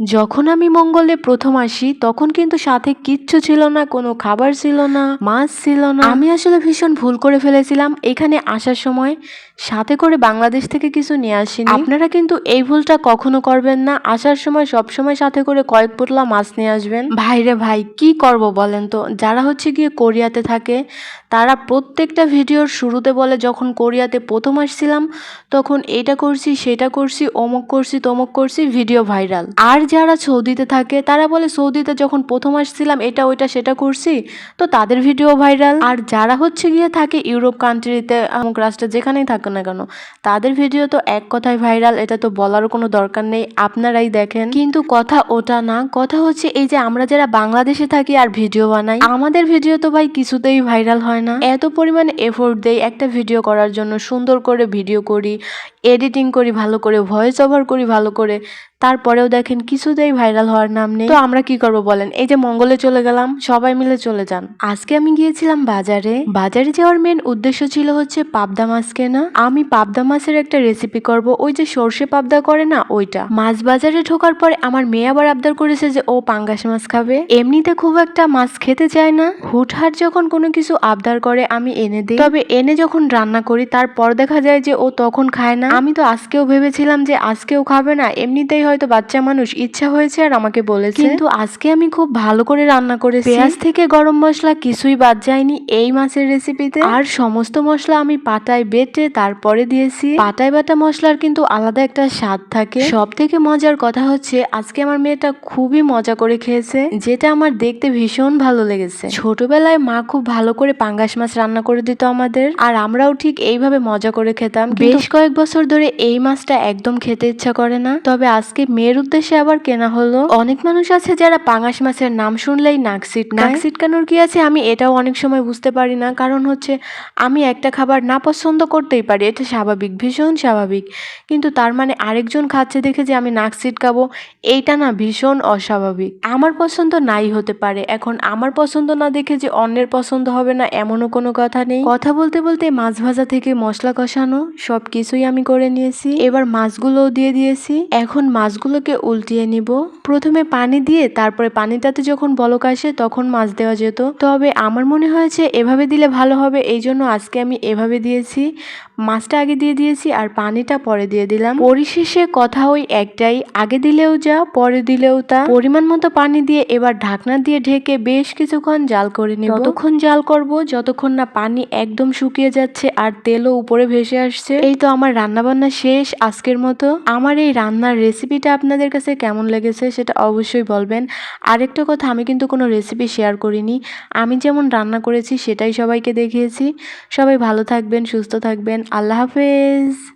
যখন আমি মঙ্গলে প্রথম আসি তখন কিন্তু সাথে কিচ্ছু ছিল না কোনো খাবার ছিল না মাছ ছিল না। আমি আসলে ভীষণ ভুল করে ফেলেছিলাম এখানে আসার সময়। সাথে করে বাংলাদেশ থেকে কিছু নিয়ে আসিনি। আপনারা কিন্তু এই ভুলটা কখনো করবেন না। আসার সময় সব সময় সাথে করে কয়েক পোটলা মাছ নিয়ে আসবেন। ভাইরে ভাই কি করব বলেন তো? যারা হচ্ছে গিয়ে কোরিয়াতে থাকে তারা প্রত্যেকটা ভিডিওর শুরুতে বলে যখন কোরিয়াতে প্রথম আসছিলাম তখন এটা করছি সেটা করছি অমুক করছি তমুক করছি ভিডিও ভাইরাল। আর যারা সৌদিতে থাকে, তারা বলে, সৌদিতে যখন প্রথম আসছিলাম, এটা, ওইটা, সেটা করছি। তো তাদের ভিডিও ভাইরাল। আর যারা হচ্ছে গিয়ে থাকে ইউরোপ কান্ট্রিতে অমুক রাষ্ট্রে, যেখানেই থাকুক না কেন, তাদের ভিডিও তো এক কথায় ভাইরাল, এটা তো বলারও কোনো দরকার নেই, আপনারাই দেখেন। কিন্তু কথা ওটা না, কথা হচ্ছে এই যে আমরা যারা বাংলাদেশে থাকি আর ভিডিও বানাই, আমাদের ভিডিও তো ভাই কিছুতেই ভাইরাল হয় না। এত পরিমাণে এফোর্ট দেই একটা ভিডিও করার জন্য, সুন্দর করে ভিডিও করি এডিটিং করি, ভালো করে ভয়েস ওভার করি, ভালো করে। তারপরেও দেখেন কিছুতেই ভাইরাল হওয়ার নাম নেই। তো আমরা কি করব বলেন? এই যে মঙ্গলে চলে গেলাম, সবাই মিলে চলে যান। আজকে আমি গিয়েছিলাম বাজারে। বাজারে যাওয়ার মেন উদ্দেশ্য ছিল হচ্ছে পাবদা মাছ কেনা। আমি পাবদা মাছের একটা রেসিপি করব। ওই যে সর্ষে পাবদা করে না, ওইটা। মাছ বাজারে ঢোকার পরে আমার মেয়ে আবার আবদার করেছে যে ও পাঙ্গাস মাছ খাবে। এমনিতে খুব একটা মাছ খেতে চায় না। হুটহাট যখন কোনো কিছু আবদার করে, আমি এনে দিই। তবে এনে যখন রান্না করি, তারপর দেখা যায় যে ও তখন খায় না। আমি তো আজকেও ভেবেছিলাম যে আজকেও খাবে না। এমনিতেই হয়তো বাচ্চা মানুষ ইচ্ছা হয়েছে আর আমাকে বলেছে। কিন্তু আজকে আমি খুব ভালো করে রান্না করেছি। পেঁয়াজ থেকে গরম মশলা কিছুই বাদ যায়নি এই মাছের রেসিপিতে আর সমস্ত মশলা আমি পাটায় বেটে তারপরে দিয়েছি। পাটায় বাটা মশলার কিন্তু আলাদা একটা স্বাদ থাকে। সব থেকে মজার কথা হচ্ছে আজকে আমার মেয়েটা খুবই মজা করে খেয়েছে যেটা আমার দেখতে ভীষণ ভালো লেগেছে। ছোটবেলায় মা খুব ভালো করে পাঙ্গাস মাছ রান্না করে দিত আমাদের। আর আমরাও ঠিক এইভাবে মজা করে খেতাম। বেশ কয়েক বছর ধরে এই মাছটা একদম খেতে ইচ্ছা করে না। তবে আজকে মেয়ের উদ্দেশ্যে আবার কেনা হলো। অনেক মানুষ আছে যারা পাঙাশ মাছের নাম শুনলেই নাক সিটকায় নাক সিটকানোর কি আছে? আমি এটাও অনেক সময় বুঝতে পারি না। কারণ হচ্ছে আমি একটা খাবার না পছন্দ করতেই পারি। এটা স্বাভাবিক ভীষণ স্বাভাবিক। কিন্তু তার মানে আরেকজন খাচ্ছে দেখে যে আমি নাক সিটকাবো এইটা না ভীষণ অস্বাভাবিক। আমার পছন্দ নাই হতে পারে। এখন আমার পছন্দ না দেখে যে অন্যের পছন্দ হবে না এমনও কোনো কথা নেই। কথা বলতে বলতে মাছ ভাজা থেকে মশলা কষানো সব কিছুই আমি করে নিয়েছি। এবার মাছগুলোও দিয়ে দিয়েছি। এখন মাছগুলোকে উল্টিয়ে নিব। প্রথমে পানি দিয়ে তারপরে পানিটাতে যখন বলক আসে তখন মাছ দেওয়া যেত। তবে আমার মনে হয়েছে এভাবে দিলে ভালো হবে, এই জন্য আজকে আমি এভাবে দিয়েছি। মাছটা আগে দিয়ে দিয়েছি আর পানিটা পরে দিয়ে দিলাম। পরিশেষে কথা ওই একটাই, আগে দিলেও যা, পরে দিলেও তা। পরিমাণ মতো পানি দিয়ে এবার ঢাকনা দিয়ে ঢেকে বেশ কিছুক্ষণ জাল করে নেব। ততক্ষণ জাল করব, যতক্ষণ না পানি একদম শুকিয়ে যাচ্ছে আর তেলও উপরে ভেসে আসছে। এই তো আমার রান্না বান্না শেষ আজকের মতো। আমার এই রান্নার রেসিপিটা আপনাদের কাছে কেমন লেগেছে সেটা অবশ্যই বলবেন। আরেকটা কথা, আমি কিন্তু কোনো রেসিপি শেয়ার করিনি। আমি যেমন রান্না করেছি সেটাই সবাইকে দেখিয়েছি। সবাই ভালো থাকবেন, সুস্থ থাকবেন। আল্লাহ হাফেজ।